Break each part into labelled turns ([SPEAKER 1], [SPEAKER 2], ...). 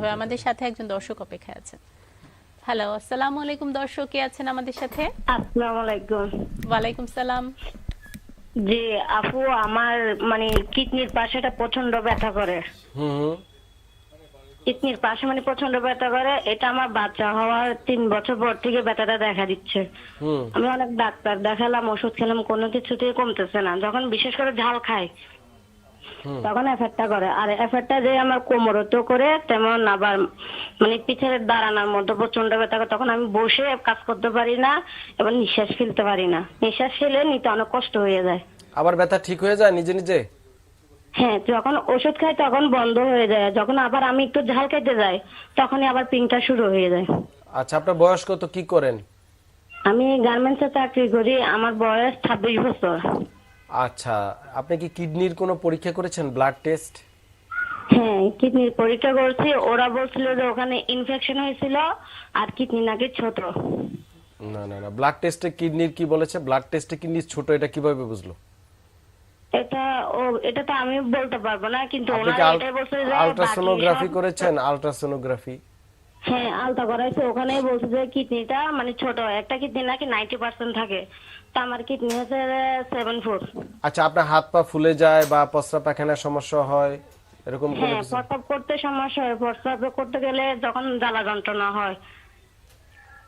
[SPEAKER 1] হবে আমাদের সাথে একজন দর্শক অপেক্ষায় আছেন। হ্যালো আসসালামু আলাইকুম দর্শক কে আছেন আমাদের সাথে?
[SPEAKER 2] আসসালামু আলাইকুম।
[SPEAKER 1] ওয়ালাইকুম সালাম।
[SPEAKER 2] জি আপু আমার মানে কিডনির পাশেটা প্রচণ্ড ব্যথা করে।
[SPEAKER 3] হুম।
[SPEAKER 2] কিডনির পাশে মানে প্রচণ্ড ব্যথা করে এটা আমার বাচ্চা হওয়ার তিন বছর পর থেকে ব্যথাটা দেখা দিচ্ছে। আমি অনেক ডাক্তার দেখালাম ওষুধ খেলাম কোনো কিছুতেই কমতেছে না। যখন বিশেষ করে ঝাল খাই তখন এফেক্টটা করে। আর এফেক্টটা যে আমার কোমরতেও করে তেমন আবার মানে পিছের দাঁড়ানোর মধ্যে প্রচণ্ড ব্যথা করে তখন আমি বসে কাজ করতে পারি না এবং নিঃশ্বাস ফেলতে পারি না। নিঃশ্বাস ফেলে নিতে অনেক কষ্ট হয়ে যায়।
[SPEAKER 3] আবার ব্যথা ঠিক হয়ে যায় নিজে নিজে?
[SPEAKER 2] হ্যাঁ যখন ওষুধ খাই তখন বন্ধ হয়ে যায়। যখন আবার আমি একটু ঝাল খেতে যাই তখনই আবার পিংটা শুরু হয়ে যায়।
[SPEAKER 3] আচ্ছা আপনার বয়স কত কি করেন?
[SPEAKER 2] আমি গার্মেন্টসে চাকরি করি আমার বয়স ছাব্বিশ বছর।
[SPEAKER 3] আচ্ছা আপনি কি কিডনির কোনো পরীক্ষা করেছেন ব্লাড টেস্ট
[SPEAKER 2] হ্যাঁ কিডনির পরীক্ষা করছি। ওরা বলছিল যে ওখানে ইনফেকশন হয়েছিল আর কিডনি নাকি ছোট।
[SPEAKER 3] না না না ব্লাড টেস্টে কিডনির কি বলেছে? ব্লাড টেস্টে কিডনি ছোট এটা কীভাবে বুঝলো?
[SPEAKER 2] এটা ও এটা তো আমি বলতে পারব না কিন্তু ওনারা
[SPEAKER 3] কি
[SPEAKER 2] বলছে যে
[SPEAKER 3] আলট্রাসোনোগ্রাফি করেছেন? আলট্রাসোনোগ্রাফি
[SPEAKER 2] হ্যাঁ আলতা করাইছে। ওখানেই বলছে যে কিডনিটা মানে ছোট একটা কিডনি নাকি নাইনটি পার্সেন্ট থাকে। তা আমার কিডনি হচ্ছে সেভেন ফোর
[SPEAKER 3] আচ্ছা আপনার হাত পা ফুলে যায় বা প্রস্রাব পায়খানার সমস্যা হয় এরকম কোনো
[SPEAKER 2] হ্যাঁ
[SPEAKER 3] কিছু?
[SPEAKER 2] প্রস্রাব করতে সমস্যা হয় প্রস্রাব করতে গেলে যখন জ্বালা যন্ত্রণা হয়।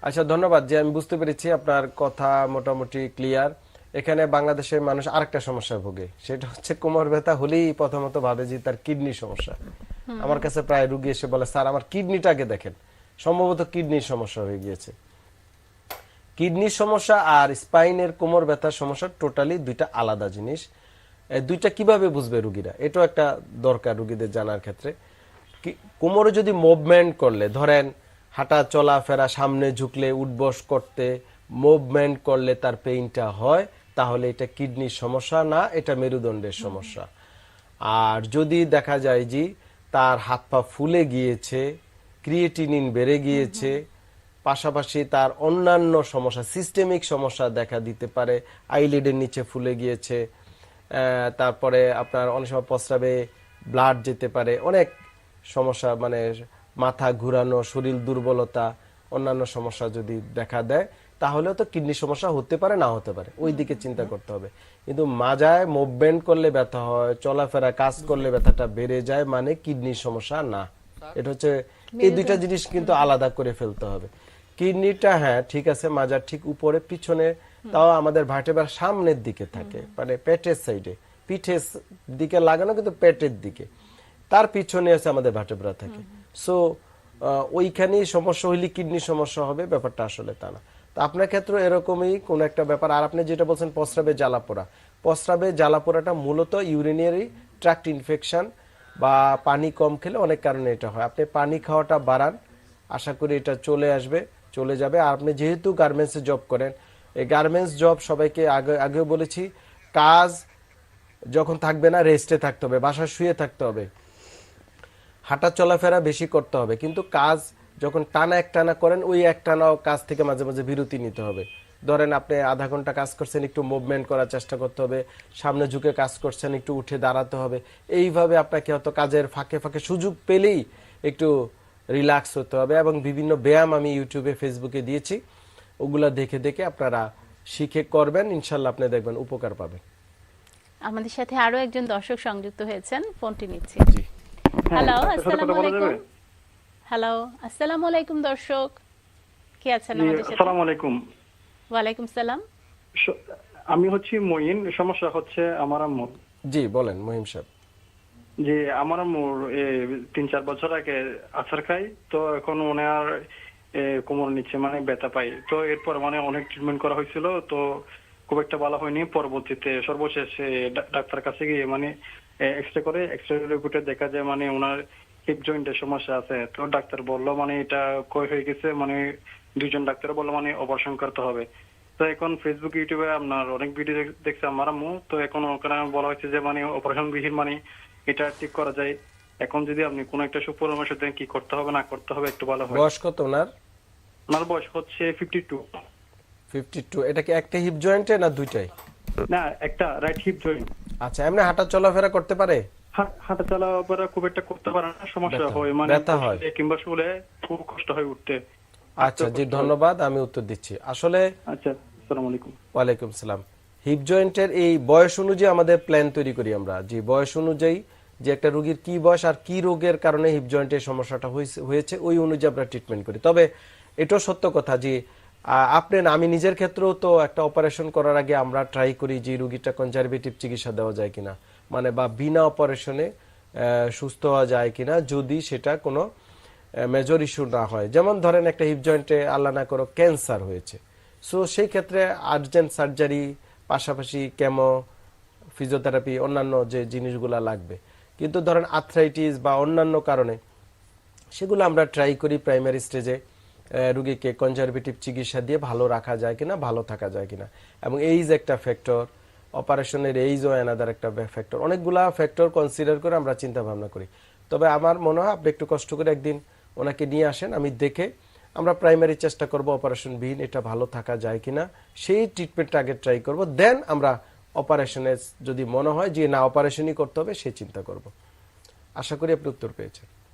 [SPEAKER 3] আচ্ছা ধন্যবাদ যে আমি বুঝতে পেরেছি আপনার কথা মোটামুটি ক্লিয়ার এখানে বাংলাদেশের মানুষ আরেকটা সমস্যা ভোগে সেটা হচ্ছে কোমর ব্যথা হলেই প্রথমত ভাবে যে তার কিডনি সমস্যা। আমার কাছে প্রায় রুগী এসে বলে স্যার আমার কিডনিটাকে দেখেন। সম্ভবত কিডনির সমস্যা হয়ে গিয়েছে। কিডনির সমস্যা আর স্পাইনের কোমর ব্যথার সমস্যা টোটালি দুইটা আলাদা জিনিস। দুইটা কীভাবে বুঝবে রুগীরা? এটাও একটা দরকার রুগীদের জানার ক্ষেত্রে। কোমরে যদি মুভমেন্ট করলে, ধরেন হাঁটা চলাফেরা সামনে ঝুঁকলে, উঠবস করতে মুভমেন্ট করলে তার পেইনটা হয়, তাহলে এটা কিডনির সমস্যা না, এটা মেরুদণ্ডের সমস্যা। আর যদি দেখা যায় যে তার হাত পা ফুলে গিয়েছে ক্রিয়েটিনিন বেড়ে গিয়েছে পাশাপাশি তার অন্যান্য সমস্যা সিস্টেমিক সমস্যা দেখা দিতে পারে। আইলিডের নিচে ফুলে গিয়েছে তারপরে আপনার অনেক সময় প্রস্রাবে ব্লাড যেতে পারে অনেক সমস্যা মানে মাথা ঘুরানো শরীর দুর্বলতা অন্যান্য সমস্যা যদি দেখা দেয় তাহলেও তো কিডনি সমস্যা হতে পারে না হতে পারে। ওই দিকে চিন্তা করতে হবে। কিন্তু মাজায় মুভমেন্ট করলে ব্যথা হয় চলাফেরা কাজ করলে ব্যথাটা বেড়ে যায় মানে কিডনির সমস্যা না। এটা হচ্ছে এই দুইটা জিনিস কিন্তু আলাদা করে ফেলতে হবে। কিডনিটা হ্যাঁ ঠিক আছে মাজার ঠিক উপরে পিছনে তাও আমাদের ভার্টেবার সামনের দিকে থাকে মানে পেটের সাইডে পিঠের দিকে লাগানো কিন্তু পেটের দিকে। তার পিছনে আছে আমাদের ভার্টেব্রা থাকে। সো ওইখানেই সমস্যা হইলে কিডনি সমস্যা হবে ব্যাপারটা আসলে তা না। তো আপনার ক্ষেত্রে এরকমই কোন একটা ব্যাপার। আর আপনি যেটা বলছেন প্রস্রাবে জ্বালাপোড়া। প্রস্রাবে জ্বালাপোড়াটা মূলত ইউরিনারি ট্র্যাক্ট ইনফেকশন বা পানি কম খেলে অনেক কারণে এটা হয়। আপনি পানি খাওয়াটা বাড়ান। আশা করি এটা চলে আসবে। চলে যাবে। আর আপনি যেহেতু গার্মেন্টসে জব করেন, এই গার্মেন্টস জব সবাইকে আগে, আগেও বলেছি, কাজ যখন থাকবে না রেস্টে থাকতে হবে, বাসায় শুয়ে থাকতে হবে। হাঁটা চলাফেরা বেশি করতে হবে, কিন্তু কাজ যখন টানা এক টানা করেন, ওই এক টানাও কাজ থেকে মাঝে মাঝে বিরতি নিতে হবে। ধরেন আপনি আধা ঘণ্টা কাজ করছেন, একটু মুভমেন্ট করার চেষ্টা করতে হবে, সামনে ঝুঁকে কাজ করছেন, একটু উঠে দাঁড়াতে হবে। এইভাবে আপনাকে হয়তো কাজের ফাঁকে ফাঁকে সুযোগ পেলেই একটু রিল্যাক্স হতে হবে এবং বিভিন্ন ব্যায়াম আমি ইউটিউবে ফেসবুকে দিয়েছি। ওগুলা দেখে দেখে আপনারা শিখে করবেন ইনশাল্লাহ আপনি দেখবেন উপকার পাবেন।
[SPEAKER 1] আমাদের সাথে আরও একজন দর্শক সংযুক্ত হয়েছেন ফোনটি নিচ্ছি।
[SPEAKER 3] জি।
[SPEAKER 1] হ্যালো আসসালামু আলাইকুম। হ্যালো আসসালামু আলাইকুম দর্শক। কে আছেন আমাদের সাথে?
[SPEAKER 4] আসসালামু আলাইকুম।
[SPEAKER 1] ওয়ালাইকুম সালাম।
[SPEAKER 4] আমি হচ্ছি মঈন সমস্যা হচ্ছে আমার আম্মুর
[SPEAKER 3] জি বলেন মহিম সাহেব।
[SPEAKER 4] যে আমার এ, তিন চার বছর আগে আচার খাই তো এখন ওনার কোমর নিচে মানে ব্যথা পাই। তো এরপর মানে অনেক ট্রিটমেন্ট করা হয়েছিল তো খুব একটা ভালো হয়নি। পরবর্তীতে সর্বশেষ ডাক্তার কাছে গিয়ে মানে এক্সরে করে এক্সরে রিপোর্টে দেখা যায় মানে ওনার হিপ জয়েন্টের সমস্যা আছে। তো ডাক্তার বলল মানে এটা কই হয়ে গেছে মানে দুইজন ডাক্তার বলল মানে অপারেশন করতে হবে। তো এখন ফেসবুক ইউটিউবে আপনার অনেক ভিডিও দেখ- দেখছে আমার আম্মু তো এখন ওখানে বলা হয়েছে যে মানে অপারেশন বিহীন মানে এটা ঠিক করা যায়। এখন যদি আপনি কোনো একটা সুপরামর্শ দেন কি করতে হবে না করতে হবে একটু ভালো হয়।
[SPEAKER 3] বয়স কত ওনার?
[SPEAKER 4] আমার বয়স হচ্ছে ফিফটি টু
[SPEAKER 3] ফিফটি টু এটা কি একটা হিপ জয়েন্টে না দুইটাই?
[SPEAKER 4] না একটা রাইট হিপ জয়েন্ট
[SPEAKER 3] আচ্ছা এমনি হাঁটা চলাফেরা করতে পারে?
[SPEAKER 4] হাঁটা চলাফেরা খুব একটা করতে পারে না সমস্যা হয়। মানে
[SPEAKER 3] ব্যথা হয়।
[SPEAKER 4] কিংবা শুলে খুব কষ্ট হয় উঠতে।
[SPEAKER 3] আচ্ছা জি ধন্যবাদ আমি উত্তর দিচ্ছি। আসলে
[SPEAKER 4] আচ্ছা।
[SPEAKER 3] হিপ জয়েন্টের এই বয়স অনুযায়ী আমাদের প্ল্যান তৈরি করি আমরা। যে বয়স অনুযায়ী যে একটা রোগীর কি বয়স আর কি রোগের কারণে হিপ জয়েন্টের সমস্যাটা হয়েছে, ওই অনুযায়ী আমরা ট্রিটমেন্ট করি। তবে এটাও সত্য কথা যে আপনি আমি নিজের ক্ষেত্রেও তো একটা অপারেশন করার আগে আমরা ট্রাই করি যে রুগীটা কনজারভেটিভ চিকিৎসা দেওয়া যায় কিনা। মানে বা বিনা অপারেশনে সুস্থ হওয়া যায় কিনা, যদি সেটা কোনো মেজর ইস্যু না হয়। যেমন ধরেন একটা হিপ জয়েন্টে আল্লাহ না করো ক্যান্সার হয়েছে। সো সেই ক্ষেত্রে আর্জেন্ট সার্জারি পাশাপাশি কেমো ফিজিওথেরাপি অন্যান্য যে জিনিসগুলো লাগবে। কিন্তু ধরেন আর্থ্রাইটিস বা অন্যান্য কারণে, সেগুলো আমরা ট্রাই করি প্রাইমারি স্টেজে রুগীকে কনজারভেটিভ চিকিৎসা দিয়ে ভালো রাখা যায় কিনা, ভালো থাকা যায় কিনা। এবং এইজ একটা ফ্যাক্টর অপারেশনের এইজও অ্যানাদার একটা ফ্যাক্টর অনেকগুলা ফ্যাক্টর কনসিডার করে আমরা চিন্তা ভাবনা করি। তবে আমার মনে হয় আপনি একটু কষ্ট করে একদিন ওনাকে নিয়ে আসেন, আমি দেখে আমরা প্রাইমারি চেষ্টা করব অপারেশন বিহীন এটা ভালো থাকা যায় কিনা, সেই ট্রিটমেন্টটা আগে ট্রাই করব দেন আমরা অপারেশনে যদি মনে হয় যে না অপারেশনই করতে হবে, সে চিন্তা করব। আশা করি আপনি উত্তর পেয়েছেন।